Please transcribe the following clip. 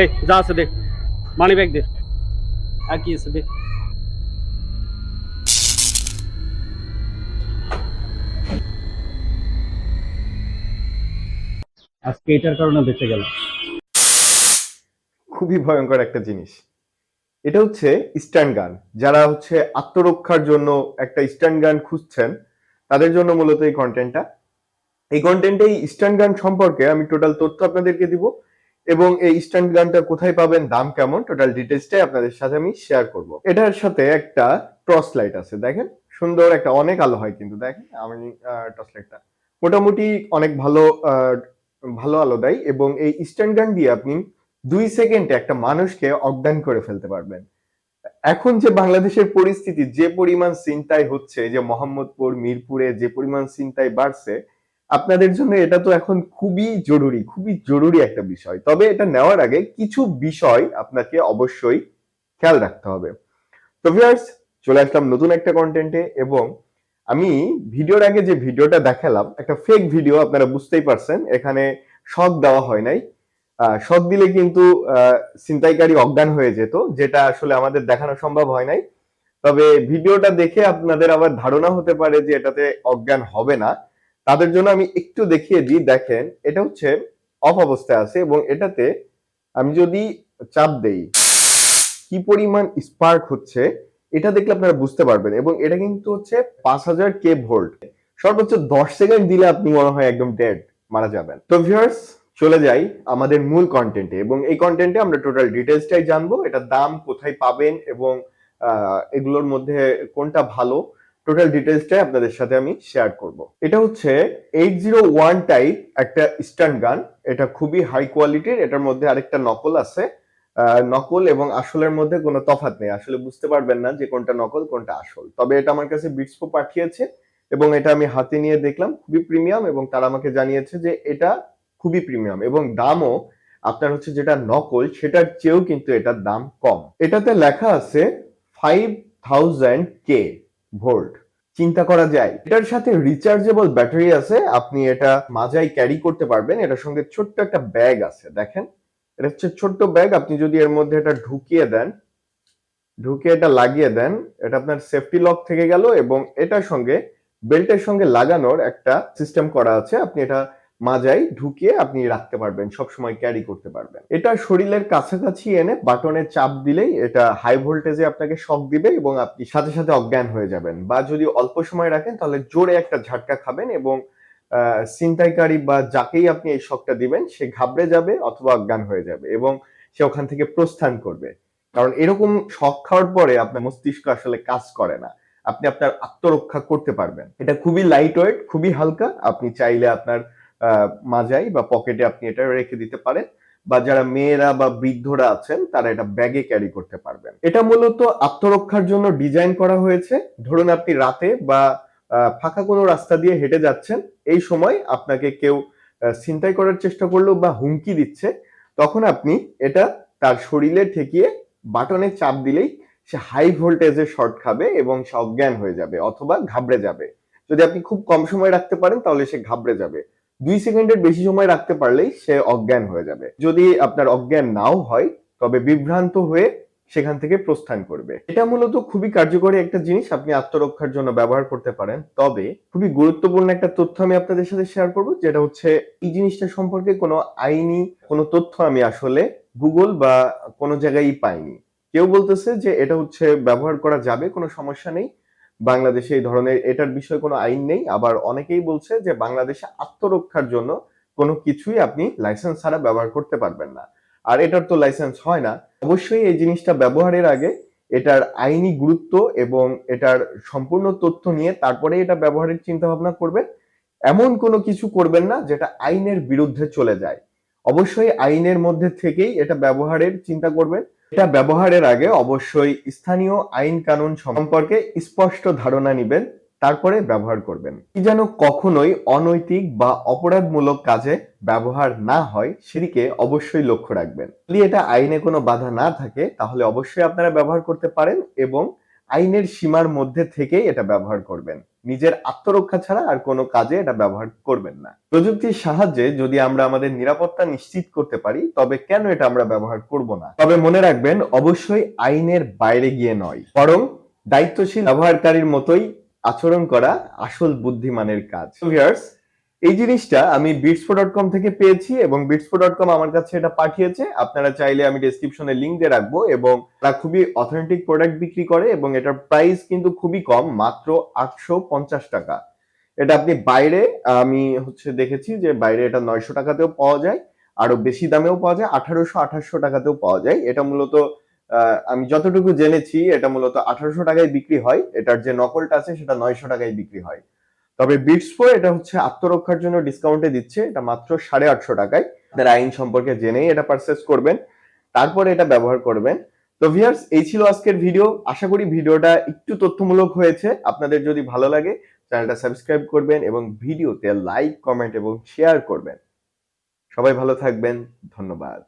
এই, যা আছে দে। মানি ব্যাগ দে। আর কি আছে দে। আজকে এটার কারণে বেঁচে গেল খুবই ভয়ঙ্কর একটা জিনিস। এটা হচ্ছে স্ট্যান্ড গান। যারা হচ্ছে আত্মরক্ষার জন্য একটা স্ট্যান্ড গান খুঁজছেন, তাদের জন্য মূলত এই কন্টেন্টটা এই কন্টেন্টে এই স্ট্যান্ড গান সম্পর্কে আমি টোটাল তথ্য আপনাদেরকে দিব। এবং এই স্ট্যান্ড গানটা কোথায় পাবেন, দাম কেমন টোটাল ডিটেলসটাই আপনাদের সাথে আমি শেয়ার করব। এটার সাথে একটা টর্চ লাইট আছে, দেখেন। সুন্দর একটা, অনেক আলো হয় কিন্তু, দেখেন, আমি টর্চ লাইটটা মোটামুটি অনেক ভালো ভালো আলো দেয় এবং এই স্ট্যান্ড গান দিয়ে আপনি দুই সেকেন্ডে একটা মানুষকে অজ্ঞান করে ফেলতে পারবেন। এখন যে বাংলাদেশের পরিস্থিতি, যে পরিমাণ চিন্তায় হচ্ছে যে মোহাম্মদপুর, মিরপুরে যে পরিমাণ চিন্তায় বাড়ছে আপনাদের জন্য এটা তো এখন খুবই জরুরি খুবই জরুরি একটা বিষয়। তবে এটা নেওয়ার আগে কিছু বিষয় আপনাকে অবশ্যই খেয়াল রাখতে হবে। তো ভিউয়ার্স চলে আসলাম নতুন একটা কন্টেন্টে এবং আমি ভিডিওর আগে যে ভিডিওটা দেখালাম, একটা ফেক ভিডিও আপনারা বুঝতেই পারছেন, এখানে শখ দেওয়া হয় নাই। শখ দিলে কিন্তু ছিনতাইকারী অজ্ঞান হয়ে যেত, যেটা আসলে আমাদের দেখানো সম্ভব হয় নাই। তবে ভিডিওটা দেখে আপনাদের আবার ধারণা হতে পারে যে এটাতে অজ্ঞান হবে না। তাদের জন্য আমি একটু দেখিয়ে দিই, দেখেন, এটা হচ্ছে অফ অবস্থায় আছে এবং এটাতে আমি যদি চাপ দেই, কি পরিমাণ স্পার্ক হচ্ছে এটা দেখলে আপনারা বুঝতে পারবেন এবং এটা কিন্তু হচ্ছে পাঁচ হাজার কে ভোল্ট সর্বোচ্চ দশ সেকেন্ড দিলে আপনি মনে হয় একদম ডেড মারা যাবেন। তো ভিউয়ার্স চলে যাই আমাদের মূল কন্টেন্টে এবং এই কন্টেন্টে আমরা টোটাল ডিটেলসটাই জানব এটা দাম কোথায় পাবেন এবং এগুলোর মধ্যে কোনটা ভালো। টোটাল ডিটেলসটাই আপনাদের সাথে আমি শেয়ার করব। এটা হচ্ছে এইট জিরো ওয়ান টাইপ একটা স্ট্যান্ড গান এটা খুবই হাই কোয়ালিটির এটার মধ্যে আরেকটা নকল আছে। নকল এবং আসলের মধ্যে কোনো তফাৎ নেই। আসলে বুঝতে পারবেন না যে কোনটা নকল কোনটা আসল। তবে এটা আমার কাছে বিটসপো পাঠিয়েছে এবং এটা আমি হাতে নিয়ে দেখলাম। খুবই প্রিমিয়াম এবং তারা আমাকে জানিয়েছে যে এটা খুবই প্রিমিয়াম এবং দামও আপনার হচ্ছে যেটা নকল সেটার চেয়েও কিন্তু এটার দাম কম। এটাতে লেখা আছে ফাইভ থাউজেন্ড কে ভোল্ট চিন্তা করা যায়। এটার সাথে রিচার্জেবল ব্যাটারি আছে। আপনি এটা মাজায় ক্যারি করতে পারবেন। এটার সঙ্গে ছোট্ট একটা ব্যাগ আছে, দেখেন। এটা হচ্ছে ছোট্ট ব্যাগ আপনি যদি এর মধ্যে এটা ঢুকিয়ে দেন ঢুকে এটা লাগিয়ে দেন, এটা আপনার সেফটি লক থেকে গেল এবং এটার সঙ্গে বেল্টের সঙ্গে লাগানোর একটা সিস্টেম করা আছে। আপনি এটা মাজায় ঢুকিয়ে আপনি রাখতে পারবেন সব সময় ক্যারি করতে পারবেন। এটা শরীরের কাছাকাছি এনে বাটনে চাপ দিলেই এটা হাই ভোল্টেজে আপনাকে শক দিবে এবং আপনি সাথে সাথে অজ্ঞান হয়ে যাবেন। বা যদি অল্প সময় রাখেন, তাহলে জোরে একটা ঝাটকা খাবেন এবং ছিনতাইকারী বা যাকেই আপনি এই শকটা দিবেন, সে ঘাবড়ে যাবে অথবা অজ্ঞান হয়ে যাবে এবং সে ওখান থেকে প্রস্থান করবে। কারণ এরকম শক খাওয়ার পরে আপনার মস্তিষ্ক আসলে কাজ করে না। আপনি আপনার আত্মরক্ষা করতে পারবেন। এটা খুবই লাইট ওয়েট খুবই হালকা। আপনি চাইলে আপনার মাজাই বা পকেটে আপনি এটা রেখে দিতে পারেন। বা যারা মেয়েরা বা বৃদ্ধরা আছেন, তারা এটা ব্যাগে ক্যারি করতে পারবেন। এটা মূলত আত্মরক্ষার জন্য ডিজাইন করা হয়েছে। ধরুন আপনি রাতে বা ফাঁকা কোনো রাস্তা দিয়ে হেঁটে যাচ্ছেন, এই সময় আপনাকে কেউ ছিনতাই করার চেষ্টা করল বা হুমকি দিচ্ছে, তখন আপনি এটা তার শরীরে ঠেকিয়ে বাটনে চাপ দিলেই সে হাই ভোল্টেজে শর্ট খাবে এবং সে অজ্ঞান হয়ে যাবে অথবা ঘাবড়ে যাবে। যদি আপনি খুব কম সময় রাখতে পারেন, তাহলে সে ঘাবড়ে যাবে। দুই সেকেন্ডের বেশি সময় রাখতে পারলেই সে অজ্ঞান হয়ে যাবে। যদি আপনার অজ্ঞান নাও হয়, তবে বিভ্রান্ত হয়ে সেখান থেকে প্রস্থান করবে। এটা মূলত খুবই কার্যকরী একটা জিনিস, আপনি আত্মরক্ষার জন্য ব্যবহার করতে পারেন। তবে খুবই গুরুত্বপূর্ণ একটা তথ্য আমি আপনাদের সাথে শেয়ার করব, যেটা হচ্ছে এই জিনিসটা সম্পর্কে কোনো আইনি কোনো তথ্য আমি আসলে গুগল বা কোনো জায়গায় পাইনি। কেউ বলতেছে যে এটা হচ্ছে ব্যবহার করা যাবে, কোনো সমস্যা নেই। বাংলাদেশে এই ধরনের এটার বিষয়ে কোনো আইন নেই। আবার অনেকেই বলছে যে বাংলাদেশে আত্মরক্ষার জন্য কোনো কিছুই আপনি লাইসেন্স ছাড়া ব্যবহার করতে পারবেন না। আর এটার তো লাইসেন্স হয় না। অবশ্যই এই জিনিসটা ব্যবহারের আগে এটার আইনি গুরুত্ব এবং এটার সম্পূর্ণ তথ্য নিয়ে তারপরে এটা ব্যবহারের চিন্তা ভাবনা করবেন। এমন কোনো কিছু করবেন না যেটা আইনের বিরুদ্ধে চলে যায়। অবশ্যই আইনের মধ্যে থেকেই এটা ব্যবহারের চিন্তা করবেন। এটা ব্যবহারের আগে অবশ্যই স্থানীয় আইন কানুন সম্পর্কে স্পষ্ট ধারণা নেবেন, তারপরে ব্যবহার করবেন। কি যেন কখনোই অনৈতিক বা অপরাধমূলক কাজে ব্যবহার না হয়, সেদিকে অবশ্যই লক্ষ্য রাখবেন। যদি এটা আইনে কোনো বাধা না থাকে, তাহলে অবশ্যই আপনারা ব্যবহার করতে পারেন এবং আইনের সীমার মধ্যে থেকেই এটা ব্যবহার করবেন। নিজের আত্মরক্ষা ছাড়া আর কোনো কাজে এটা ব্যবহার করবেন না। প্রযুক্তির সাহায্যে যদি আমরা আমাদের নিরাপত্তা নিশ্চিত করতে পারি, তবে কেন এটা আমরা ব্যবহার করব না? তবে মনে রাখবেন, অবশ্যই আইনের বাইরে গিয়ে নয়, বরং দায়িত্বশীল ব্যবহারকারীর মতোই আচরণ করা আসল বুদ্ধিমানের কাজ। ভিউয়ার্স এই জিনিসটা আমি বিটসপো ডট কম থেকে পেয়েছি এবং বিটসপো ডট কম আমার কাছে এটা পাঠিয়েছে। আপনারা চাইলে আমি ডেসক্রিপশনে লিঙ্ক দিয়ে রাখব এবং তারা খুবই অথেন্টিক প্রোডাক্ট বিক্রি করে এবং এটার প্রাইস কিন্তু খুবই কম, মাত্র আটশো পঞ্চাশ টাকা। এটা আপনি বাইরে, আমি হচ্ছে দেখেছি যে বাইরে এটা নয়শো টাকাতেও পাওয়া যায় আরও বেশি দামেও পাওয়া যায়, আঠারোশো আঠাশশো টাকাতেও পাওয়া যায়। এটা মূলত আমি যতটুকু জেনেছি, এটা মূলত আঠারোশো টাকায় বিক্রি হয়, এটার যে নকলটা আছে সেটা নয়শো টাকায় বিক্রি হয়। তবে বিটসপো এটা হচ্ছে আত্মরক্ষার জন্য ডিসকাউন্টে দিচ্ছে, এটা মাত্র সাড়ে আটশো টাকায়। আপনার আইন সম্পর্কে জেনেই এটা পারচেস করবেন। তারপরে এটা ব্যবহার করবেন। তো ভিয়ার্স এই ছিল আজকের ভিডিও আশা করি ভিডিওটা একটু তথ্যমূলক হয়েছে। আপনাদের যদি ভালো লাগে, চ্যানেলটা সাবস্ক্রাইব করবেন এবং ভিডিওতে লাইক কমেন্ট এবং শেয়ার করবেন। সবাই ভালো থাকবেন। ধন্যবাদ।